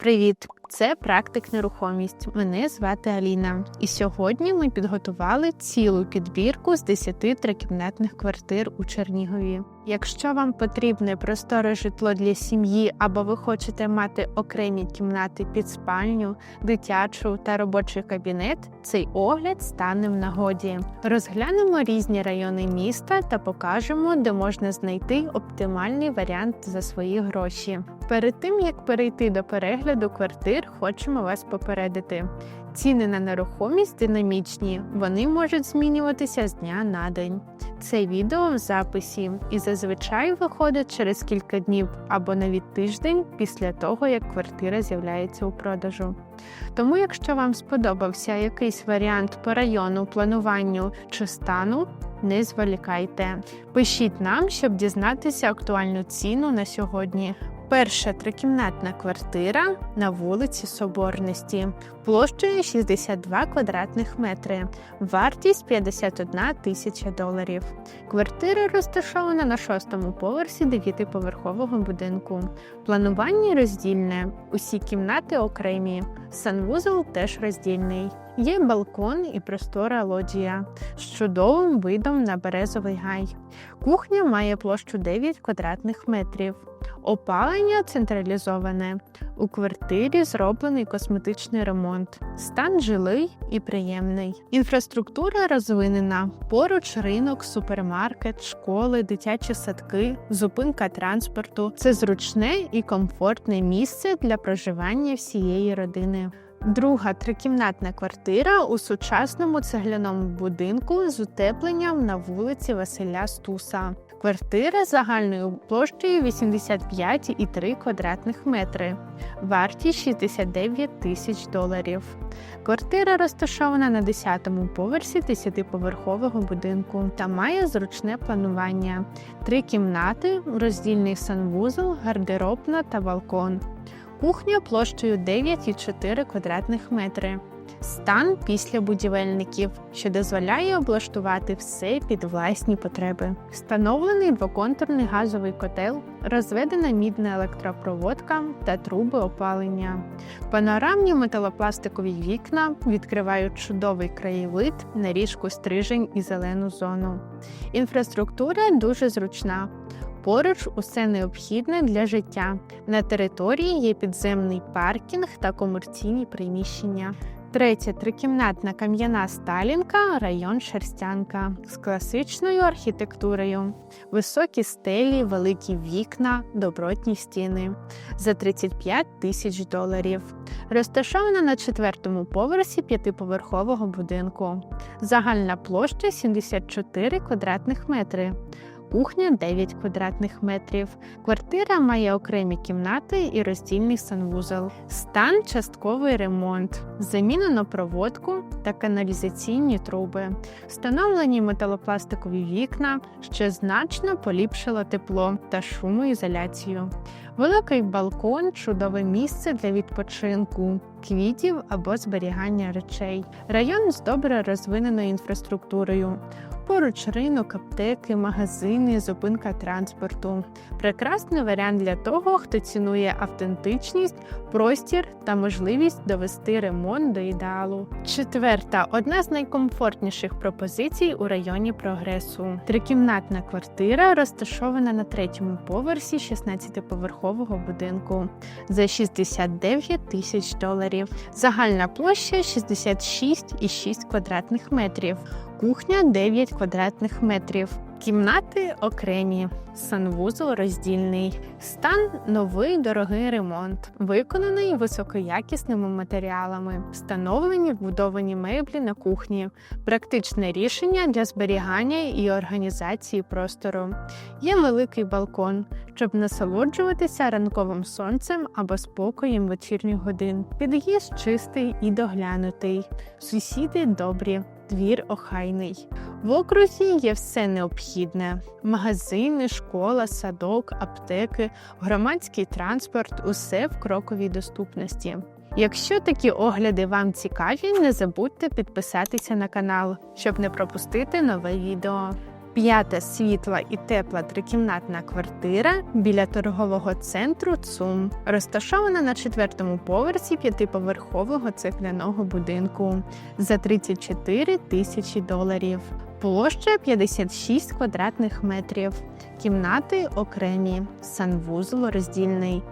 Привіт! Це практик нерухомість. Мене звати Аліна. І сьогодні ми підготували цілу підбірку з 10 трикімнатних квартир у Чернігові. Якщо вам потрібне просторе житло для сім'ї або ви хочете мати окремі кімнати під спальню, дитячу та робочий кабінет, цей огляд стане в нагоді. Розглянемо різні райони міста та покажемо, де можна знайти оптимальний варіант за свої гроші. Перед тим як перейти до перегляду квартир, хочемо вас попередити. Ціни на нерухомість динамічні, вони можуть змінюватися з дня на день. Це відео в записі і зазвичай виходить через кілька днів або навіть тиждень після того, як квартира з'являється у продажу. Тому, якщо вам сподобався якийсь варіант по району, плануванню чи стану, не зволікайте. Пишіть нам, щоб дізнатися актуальну ціну на сьогодні. Перша трикімнатна квартира на вулиці Соборності, площею 62 квадратних метри, вартість 51 тисяча доларів. Квартира розташована на шостому поверсі дев'ятиповерхового будинку. Планування роздільне, усі кімнати окремі, санвузол теж роздільний. Є балкон і простора лоджія з чудовим видом на березовий гай. Кухня має площу 9 квадратних метрів. Опалення централізоване. У квартирі зроблений косметичний ремонт. Стан жилий і приємний. Інфраструктура розвинена. Поруч ринок, супермаркет, школи, дитячі садки, зупинка транспорту. Це зручне і комфортне місце для проживання всієї родини. Друга трикімнатна квартира у сучасному цегляному будинку з утепленням на вулиці Василя Стуса. Квартира загальною площею 85,3 квадратних метри, вартість 69 тисяч доларів. Квартира розташована на 10-му поверсі 10-поверхового будинку та має зручне планування: три кімнати, роздільний санвузол, гардеробна та балкон. Кухня площею 9,4 квадратних метри. Стан після будівельників, що дозволяє облаштувати все під власні потреби. Встановлений двоконтурний газовий котел, розведена мідна електропроводка та труби опалення. Панорамні металопластикові вікна відкривають чудовий краєвид на річку стрижень і зелену зону. Інфраструктура дуже зручна. Поруч усе необхідне для життя. На території є підземний паркінг та комерційні приміщення. Третя трикімнатна кам'яна Сталінка, район Шерстянка з класичною архітектурою, високі стелі, великі вікна, добротні стіни за 35 тисяч доларів. Розташована на четвертому поверсі п'ятиповерхового будинку. Загальна площа 74 квадратних метри. Кухня 9 квадратних метрів. Квартира має окремі кімнати і роздільний санвузол. Стан частковий ремонт. Замінено проводку та каналізаційні труби. Встановлені металопластикові вікна, що значно поліпшило тепло та шумоізоляцію. Великий балкон чудове місце для відпочинку, квітів або зберігання речей. Район з добре розвиненою інфраструктурою. Поруч ринок, аптеки, магазини, зупинка транспорту. Прекрасний варіант для того, хто цінує автентичність, простір та можливість довести ремонт до ідеалу. Четверта одна з найкомфортніших пропозицій у районі прогресу. Трикімнатна квартира розташована на третьому поверсі 16-поверхового будинку за 69 тисяч доларів. Загальна площа 66,6 квадратних метрів. Кухня 9 квадратних метрів. Кімнати окремі, санвузол роздільний, стан новий дорогий ремонт, виконаний високоякісними матеріалами, встановлені вбудовані меблі на кухні, практичне рішення для зберігання і організації простору. Є великий балкон, щоб насолоджуватися ранковим сонцем або спокоєм вечірніх годин. Під'їзд чистий і доглянутий, сусіди добрі двір охайний. В окрузі є все необхідне: магазини, школа, садок, аптеки, громадський транспорт усе в кроковій доступності. Якщо такі огляди вам цікаві, не забудьте підписатися на канал, щоб не пропустити нове відео. П'ята світла і тепла трикімнатна квартира біля торгового центру ЦУМ, розташована на четвертому поверсі п'ятиповерхового цегляного будинку за 34 тисячі доларів. Площа 56 квадратних метрів. Кімнати окремі, санвузол роздільний.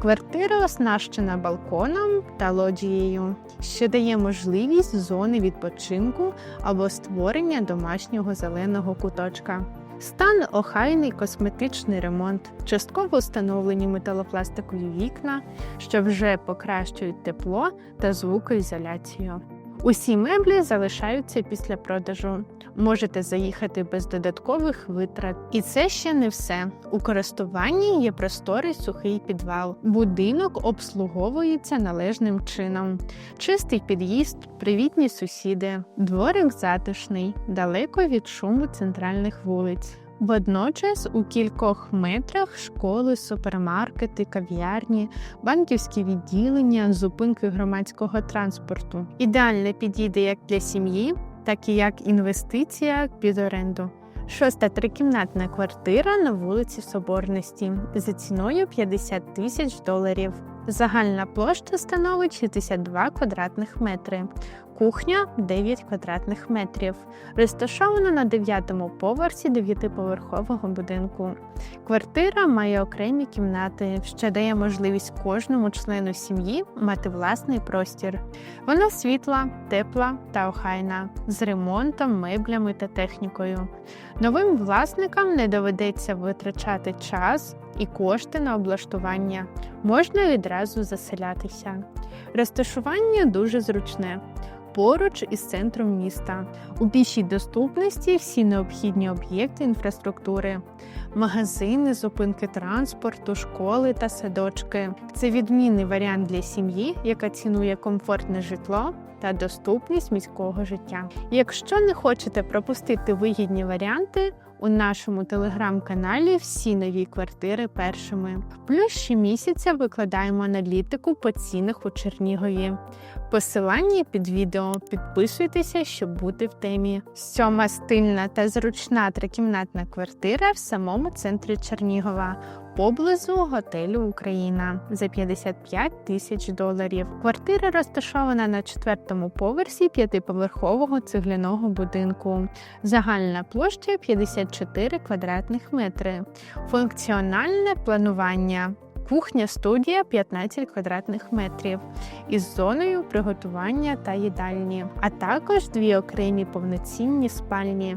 Квартира оснащена балконом та лоджією, що дає можливість зони відпочинку або створення домашнього зеленого куточка. Стан охайний косметичний ремонт, частково встановлені металопластикові вікна, що вже покращують тепло та звукоізоляцію. Усі меблі залишаються після продажу. Можете заїхати без додаткових витрат. І це ще не все. У користуванні є просторий сухий підвал. Будинок обслуговується належним чином. Чистий під'їзд, привітні сусіди, дворик затишний, далеко від шуму центральних вулиць. Водночас у кількох метрах школи, супермаркети, кав'ярні, банківські відділення, зупинки громадського транспорту. Ідеально підійде як для сім'ї, так як інвестиція під оренду. Шоста трикімнатна квартира на вулиці Соборності за ціною 50 тисяч доларів. Загальна площа становить 62 квадратних метри. Кухня 9 квадратних метрів. Розташована на 9-му поверсі 9-поверхового будинку. Квартира має окремі кімнати, що дає можливість кожному члену сім'ї мати власний простір. Вона світла, тепла та охайна, з ремонтом, меблями та технікою. Новим власникам не доведеться витрачати час і кошти на облаштування. Можна відразу заселятися. Розташування дуже зручне. Поруч із центром міста. У пішій доступності всі необхідні об'єкти інфраструктури, магазини, зупинки транспорту, школи та садочки. Це відмінний варіант для сім'ї, яка цінує комфортне житло та доступність міського життя. Якщо не хочете пропустити вигідні варіанти, у нашому телеграм-каналі всі нові квартири першими. Плюс щомісяця викладаємо аналітику по цінах у Чернігові. Посилання під відео підписуйтеся, щоб бути в темі. Сьома стильна та зручна трикімнатна квартира в самому центрі Чернігова. Поблизу готелю Україна за 55 тисяч доларів. Квартира розташована на четвертому поверсі п'ятиповерхового цегляного будинку. Загальна площа 54 квадратних метри. Функціональне планування. Кухня студія 15 квадратних метрів із зоною приготування та їдальні, а також дві окремі повноцінні спальні.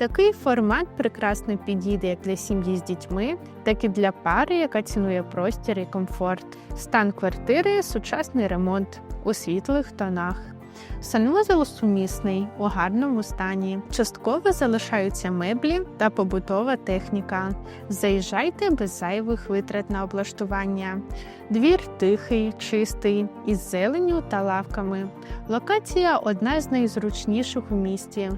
Такий формат прекрасно підійде як для сім'ї з дітьми, так і для пари, яка цінує простір і комфорт. Стан квартири сучасний ремонт у світлих тонах. Санвузол сумісний, у гарному стані. Частково залишаються меблі та побутова техніка. Заїжджайте без зайвих витрат на облаштування. Двір тихий, чистий, із зеленю та лавками. Локація одна з найзручніших у місті.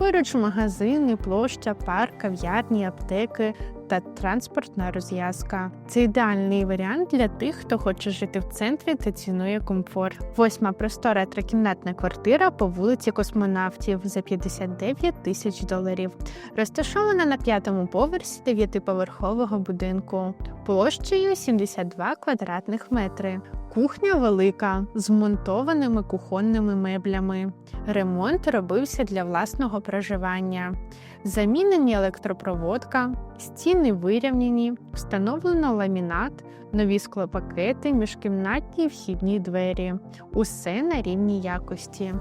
Поруч магазини, площа, парк, кав'ярні, аптеки та транспортна розв'язка. Це ідеальний варіант для тих, хто хоче жити в центрі та цінує комфорт. Восьма простора трикімнатна квартира по вулиці Космонавтів за 59 тисяч доларів. Розташована на п'ятому поверсі дев'ятиповерхового будинку площею 72 квадратних метри. Кухня велика з монтованими кухонними меблями. Ремонт робився для власного проживання. Замінені електропроводка, стіни вирівняні, встановлено ламінат, нові склопакети, міжкімнатні вхідні двері. Усе на рівній якості.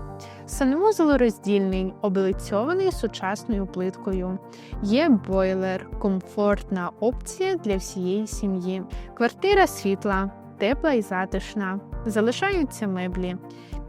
Санвузол роздільний, облицьований сучасною плиткою. Є бойлер, комфортна опція для всієї сім'ї. Квартира світла тепла і затишна. Залишаються меблі.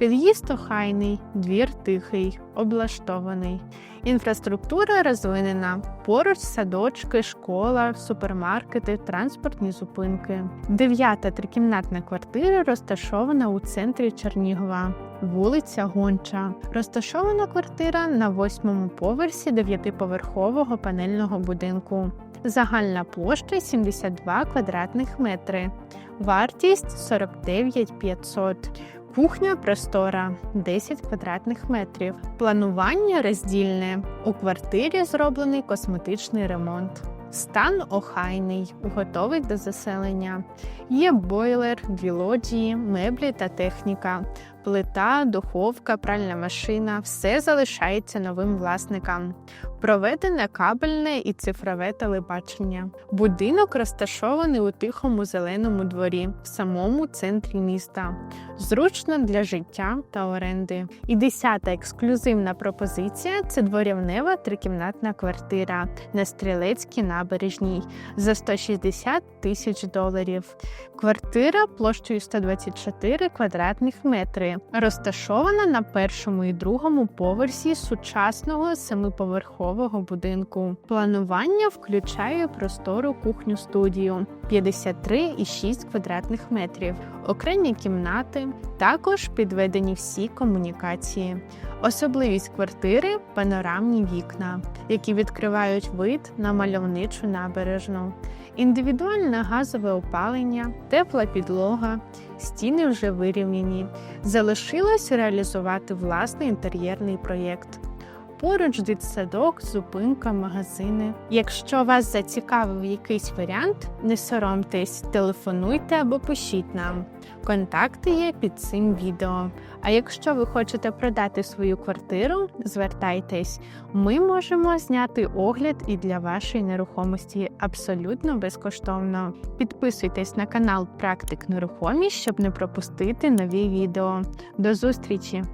Під'їзд охайний, двір тихий, облаштований. Інфраструктура розвинена. Поруч садочки, школа, супермаркети, транспортні зупинки. Дев'ята трикімнатна квартира розташована у центрі Чернігова. Вулиця Гонча. Розташована квартира на восьмому поверсі дев'ятиповерхового панельного будинку. Загальна площа 72 квадратних метри. Вартість 49 500. Кухня простора 10 квадратних метрів. Планування роздільне. У квартирі зроблений косметичний ремонт. Стан охайний, готовий до заселення. Є бойлер, дві лоджії, меблі та техніка, плита, духовка, пральна машина все залишається новим власникам. Проведене кабельне і цифрове телебачення. Будинок розташований у тихому зеленому дворі в самому центрі міста. Зручно для життя та оренди. І десята ексклюзивна пропозиція це дворівнева трикімнатна квартира на стрілецькій набережній за 160 тисяч доларів. Квартира площею 124 квадратних метри, розташована на першому і другому поверсі сучасного семиповерхового будинку. Планування включає простору кухню студію 53,6 квадратних метрів, окремі кімнати, також підведені всі комунікації. Особливість квартири панорамні вікна, які відкривають вид на мальовничу набережну, індивідуальне газове опалення, тепла підлога, стіни вже вирівняні. Залишилось реалізувати власний інтер'єрний проєкт. Поруч дитсадок, зупинка, магазини. Якщо вас зацікавив якийсь варіант, не соромтесь, телефонуйте або пишіть нам. Контакти є під цим відео. А якщо ви хочете продати свою квартиру, звертайтесь. Ми можемо зняти огляд і для вашої нерухомості абсолютно безкоштовно. Підписуйтесь на канал Практик Нерухомість, щоб не пропустити нові відео. До зустрічі!